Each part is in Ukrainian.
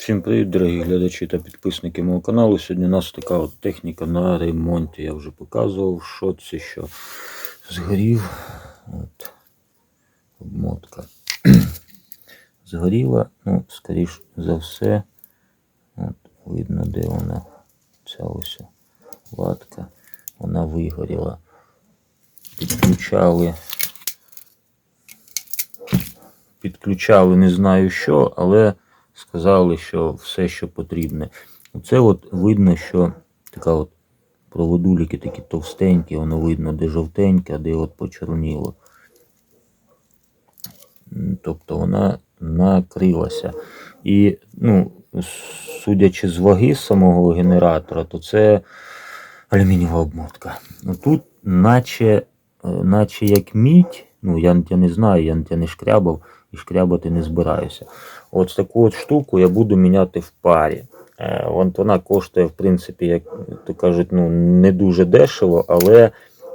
Всім привіт, дорогі глядачі та підписники мого каналу. Сьогодні у нас така от техніка на ремонті. Я вже показував, що це що згорів. От. Обмотка. Згоріла, ну, скоріш за все. От, видно, де вона. Ця ось латка. Вона вигоріла. Підключали. Підключали не знаю що, але сказали, що все, що потрібне. Оце от видно, що така от проводуліки такі товстенькі, воно видно, де жовтеньке, а де от почорніло. Тобто вона накрилася. І, ну, судячи з ваги самого генератора, то це алюмінієва обмотка. Ну, тут, наче, е, наче як мідь, ну я, я не знаю, я, я не шкрябав і шкрябати не збираюся. От таку от штуку я буду міняти в парі. Е, От вона коштує, в принципі, як то кажуть, ну, не дуже дешево, але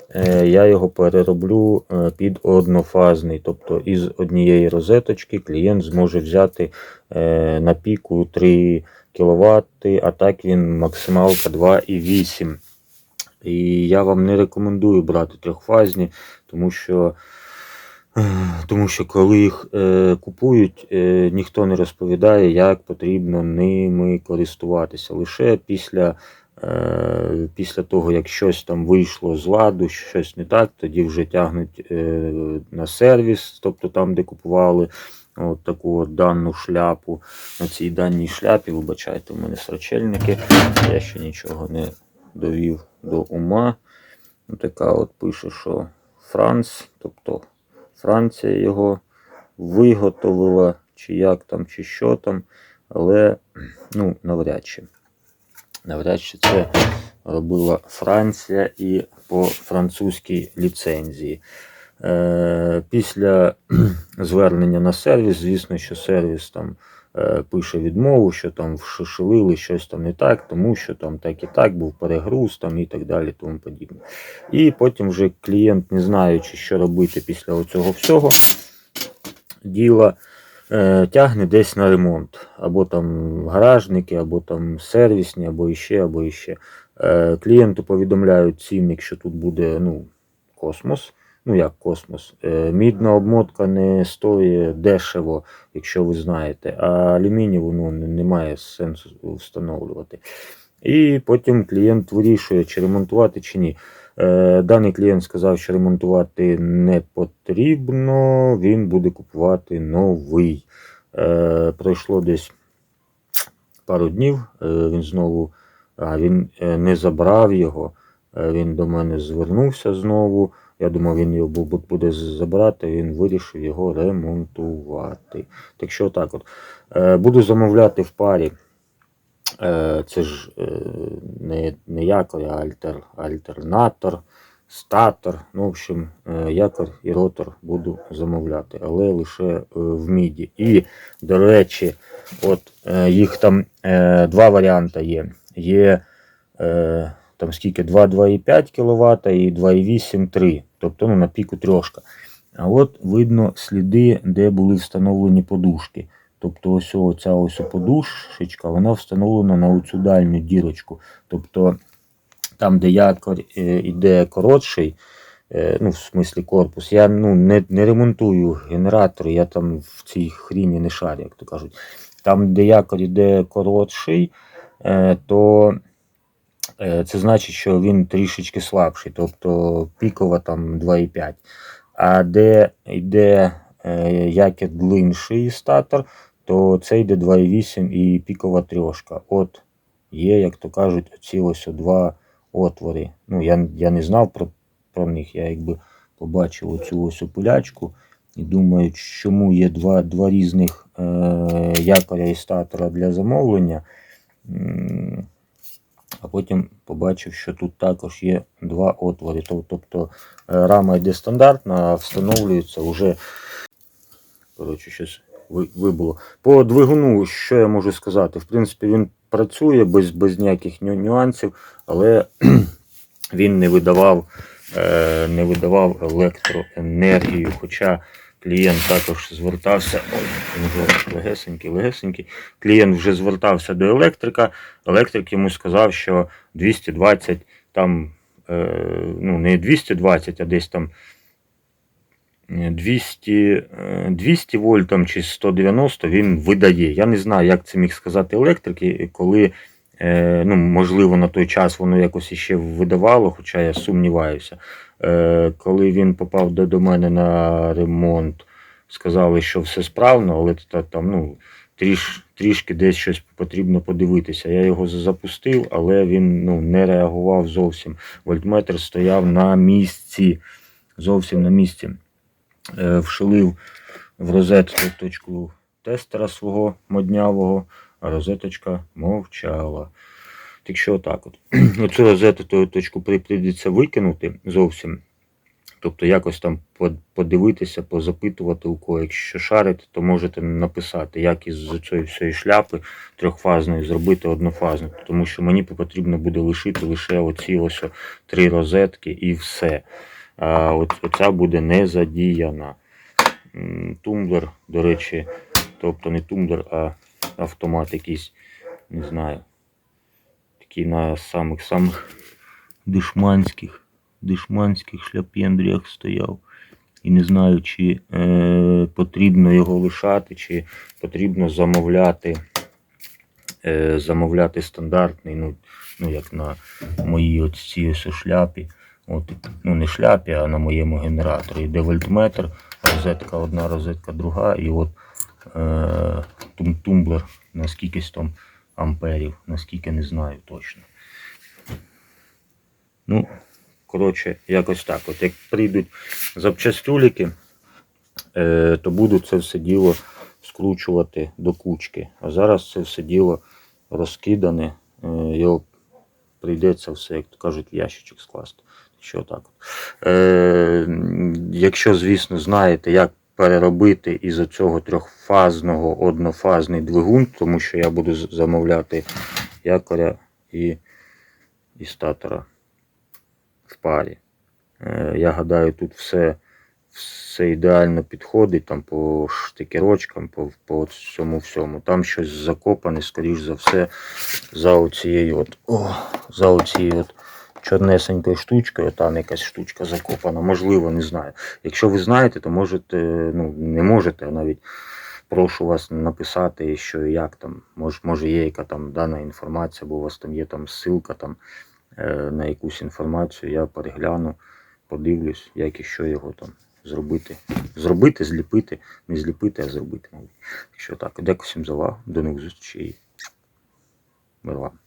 е, я його перероблю е, під однофазний. Тобто із однієї розеточки клієнт зможе взяти на піку 3 кВт, а так він максималка 2,8. І я вам не рекомендую брати трьохфазні, тому що, тому що коли їх е, купують, е, ніхто не розповідає, як потрібно ними користуватися. Лише після, е, після того, як щось там вийшло з ладу, щось не так, тоді вже тягнуть е, на сервіс, тобто там, де купували. От таку от дану шляпу. На цій даній шляпі, вибачайте, у мене срачельники. Я ще нічого не довів до ума. Така от пише, що Франц, тобто Франція його виготовила, чи як там, чи що там, але ну, навряд чи. Навряд чи це робила Франція і по французькій ліцензії. Е, після звернення на сервіс, звісно, що сервіс там пише відмову, що там вшишелили щось там не так, тому що там так і так був перегруз там і так далі, тому подібне. І потім вже клієнт, не знаючи, що робити після цього всього, діла е, тягне десь на ремонт. Або там гаражники, або там сервісні, або іще, або іще. Е, клієнту повідомляють цінник, що тут буде ну, космос. Ну, як космос. Е, Мідна обмотка не стоїть дешево, якщо ви знаєте, а алюмінієву ну, не- немає сенсу встановлювати. І потім клієнт вирішує, чи ремонтувати, чи ні. Е, Даний клієнт сказав, що ремонтувати не потрібно, він буде купувати новий. Е, Пройшло десь пару днів, він знову він не забрав його. Він до мене звернувся знову. Я думав, він його буде забрати, він вирішив його ремонтувати. Так що так от. Е, Буду замовляти в парі. Е, Це ж е, не, не якор, а альтер, альтернатор, статор. Ну, в общем, якор і ротор буду замовляти, але лише в міді. І, до речі, от їх там два варіанти є. Є там скільки 2, 2,5 кВт і 2,8 3. Тобто ну, на піку трошка. А от видно сліди, де були встановлені подушки. Тобто ось ця ось подушечка, вона встановлена на оцю дальню дірочку. Тобто там, де якорь е, іде коротший, е, ну, в смислі корпус, я ну, не, не ремонтую генератор, я там в цій хріні не шарю, як то кажуть. Там, де якорь іде коротший, е, то е, це значить, що він трішечки слабший, тобто пікова там 2,5. А де йде е, якір длинший статор, то це йде 2,8 і пікова трьошка. От є, як то кажуть, оці ось два отвори. Ну, я, я не знав про, про них, я якби побачив оцю ось опилячку і думаю, чому є два, два різних е, якоря і статора для замовлення. А потім побачив, що тут також є два отвори. Тобто е, рама йде стандартна, а встановлюється вже. Коротше, щось вибуло. По двигуну, що я можу сказати? В принципі, він працює без, без ніяких ню- нюансів, але він не видавав, е, не видавав електроенергію. Хоча клієнт також звертався. Ой, легесенький, легесенький. Клієнт вже звертався до електрика. Електрик йому сказав, що 220 там, е, ну не 220, а десь там е, 200, е, 200 вольт там, чи 190 він видає. Я не знаю, як це міг сказати електрик, коли, е, ну, можливо, на той час воно якось іще видавало, хоча я сумніваюся. Е, Коли він попав до, мене на ремонт, сказали, що все справно, але там, ну, тріш, трішки десь щось потрібно подивитися. Я його запустив, але він ну, не реагував зовсім. Вольтметр стояв на місці. Зовсім на місці. Е, вшилив в розетку тестера свого моднявого, а розеточка мовчала. Так що отак от. Оцю розету точку прийдеться викинути зовсім. Тобто якось там подивитися, позапитувати у кого. Якщо шарите, то можете написати, як із цієї всієї шляпи трьохфазної зробити однофазну. Тому що мені потрібно буде лишити лише оці ось три розетки і все. А от, оця буде не задіяна. Тумблер, до речі, тобто не тумблер, а автомат якийсь, не знаю. Такий на самих самих дешманських, дешманських шляпендріях стояв. І не знаю, чи е, потрібно його лишати, чи потрібно замовляти, е, замовляти стандартний, ну, ну як на моїй от цій шляпі. От, ну не шляпі, а на моєму генераторі. Йде вольтметр, розетка одна, розетка друга, і от е, тум, тумблер на скількись там амперів, наскільки не знаю точно. Ну, коротше, якось так. От як прийдуть запчастюліки, е, то буду це все діло скручувати до кучки. А зараз це все діло розкидане. Е, його прийдеться все, як то кажуть, в ящичок скласти. Що так. Е, якщо, звісно, знаєте, як переробити із цього трьохфазного однофазний двигун, тому що я буду замовляти якоря і, і статора в парі. Е, я гадаю, тут все, все ідеально підходить там по штикерочкам, по, по цьому всьому. Там щось закопане, скоріш за все, за оцією от, о, за оцією от чорнесенькою штучкою, там якась штучка закопана, можливо, не знаю. Якщо ви знаєте, то можете, ну не можете, навіть прошу вас написати, що як там, може, може є яка там дана інформація, бо у вас там є там ссылка там е, на якусь інформацію, я перегляну, подивлюсь, як і що його там зробити. Зробити, зліпити, не зліпити, а зробити. Так так, дякую всім за увагу. До нових зустрічей. Мир вам.